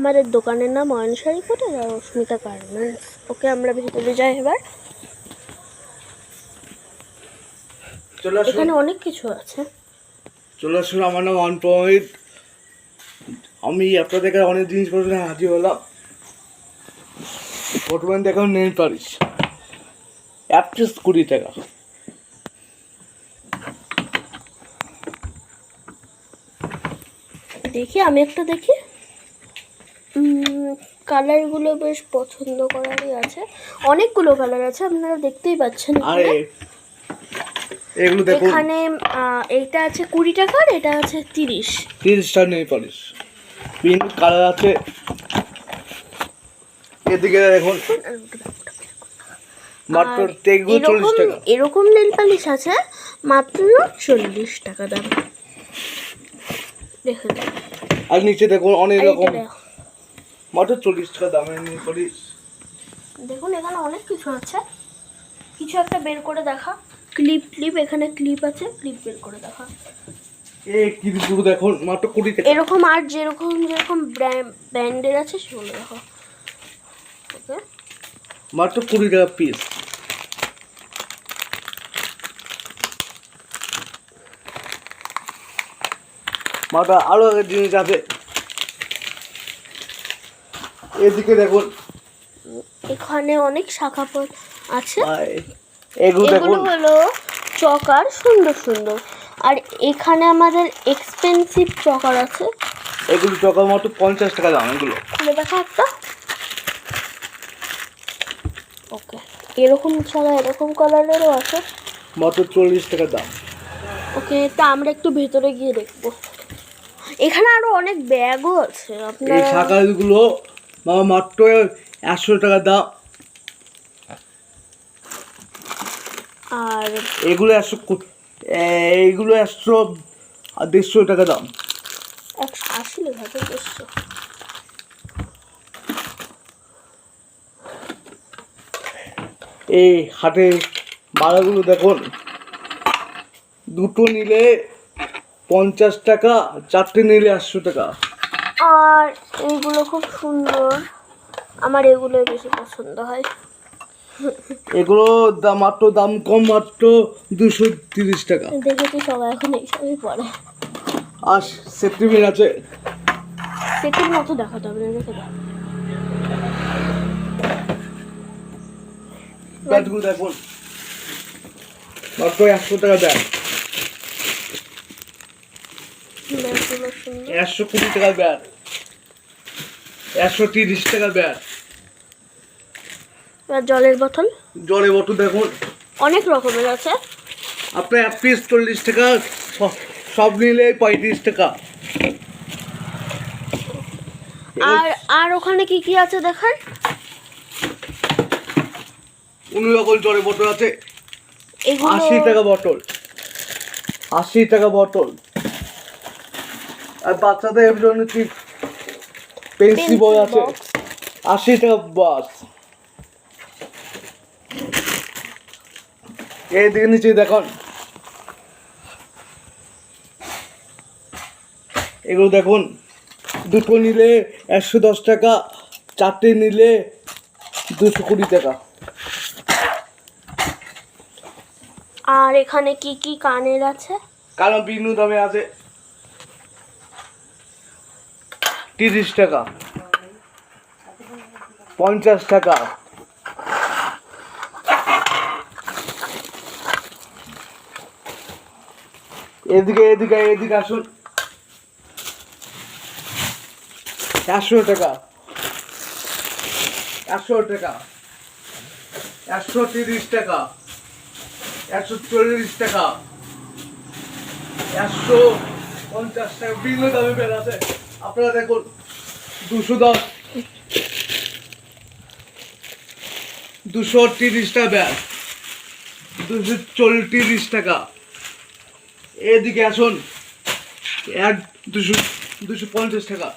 আমাদের দোকানের নাম অয়নসারি কোটের আর অস্মিতা গার্মেন্টস। ওকে আমরা ভিতরে যাই এবার। এখানে অনেক কিছু আছে। চলে আসুন আমার নাম পয়েন্ট আমি আপনাদের কাছে অনেক জিনিসপত্র হাজির হলাম। বর্তমানে দেখান নেল পালিশ। একত্রিশ কুড়ি টাকা। দেখি আমি একটা দেখি। কালারগুলো বেশ পছন্দ করারই আছে। অনেকগুলো কালার আছে আপনারা দেখতেই পাচ্ছেন আরে এখানে। এগুলো দেখুন। এখানে এইটা আছে কুড়ি টাকার এটা আছে তিরিশ। তিরিশটা নেল পালিশ পিঙ্ক কালার আছে। এদিকে দেখুন। মাত্র এগুলো চল্লিশ টাকা। এরকম নেল পালিশ আছে মাত্র চল্লিশ টাকা দাম। দেখুন। আর নিচে দেখুন অনেক রকম। মাত্র চল্লিশ টাকা দামের নেল পালিশ দেখুন এখানে অনেক কিছু আছে। কিছু একটা বের করে দেখা। ক্লিপ ক্লিপ এখানে ক্লিপ আছে। ক্লিপ বের করে দেখা। এই কিন্তু দেখুন মাত্র কুড়ি টাকা। এরকম আর যেরকম যেরকম ব্র্যান্ডের আছে সেগুলো দেখো। ওকে। মাত্র কুড়ি টাকা পিস মাথা আরও একটা জিনিস আছে। এদিকে দেখুন। এখানে অনেক শাখা পথ আছে। এগুলো হলো চকার সুন্দর সুন্দর। আর এখানে আমাদের এক্সপেন্সিভ চকার আছে। এগুলো টাকা মাত্র পঞ্চাশ টাকা দাম এগুলো। খুলে দেখা একটা। ওকে এরকম ছাড়া এরকম কালারেরও আছে। মাত্র চল্লিশ টাকা দাম। ওকে তা আমরা একটু ভেতরে গিয়ে দেখব। এখানে আরও অনেক ব্যাগও আছে। এই আপনারা শাখাগুলো মা- মাত্র একশো টাকা দাম আর এগুলো একশো এইগুলো একশো আর দেড়শো টাকা দাম একশো আশি লেখা দেড়শো। এই হাটে মালাগুলো দেখুন। দুটো নিলে পঞ্চাশ টাকা চারটে নিলে একশো টাকা। আর এইগুলো খুব সুন্দর। আমার এগুলোই বেশি পছন্দ হয়। এগুলো দাম মাত্র দাম কম মাত্র দুশো তিরিশ টাকা। দেখেছি সবাই এখন এইসবই পরে। আর সেপ্টিমিন আছে। সেটির মতো দেখাতে হবে না রেখে দাও ব্যাটগুলো দেখুন। মাত্র একশো টাকা ব্যাট ব্যাগগুলো সুন্দর একশো কুড়ি টাকার ব্যাট একশো তিরিশ টাকার ব্যাট জলের বোতল। জলে বটু দেখুন। অনেক রকমের আছে। আপনার এক পিস চল্লিশ টাকা সব নিলে পঁয়ত্রিশ টাকা। আর আর ওখানে কি কি আছে দেখার? অন্য রকম জলের বোতল আছে। আশি টাকা বটল আশি টাকা বটল আর বাচ্চাদের জন্য কি পেন্সিল বই আছে। আশি টাকা বাস এই দিকে নিচে দেখুন। এগুলো দেখুন। দুটো নিলে একশো দশ টাকা চারটে নিলে দুশো কুড়ি টাকা। আর এখানে কি কি কানের আছে? কালো বিনু দামে আছে। তিরিশ টাকা। পঞ্চাশ টাকা। এদিকে এদিকে এদিকে আসুন। একশো টাকা। একশো টাকা। একশো তিরিশ টাকা। একশো চল্লিশ টাকা। একশো পঞ্চাশ টাকা। বিভিন্ন দামে আছে। আপনারা দেখুন, দুশো দশ, দুশো তিরিশ টাকা ব্যাগ দুশো চল্লিশ টাকা। এদিকে আসুন, এক, দুশো দুশো পঞ্চাশ টাকা।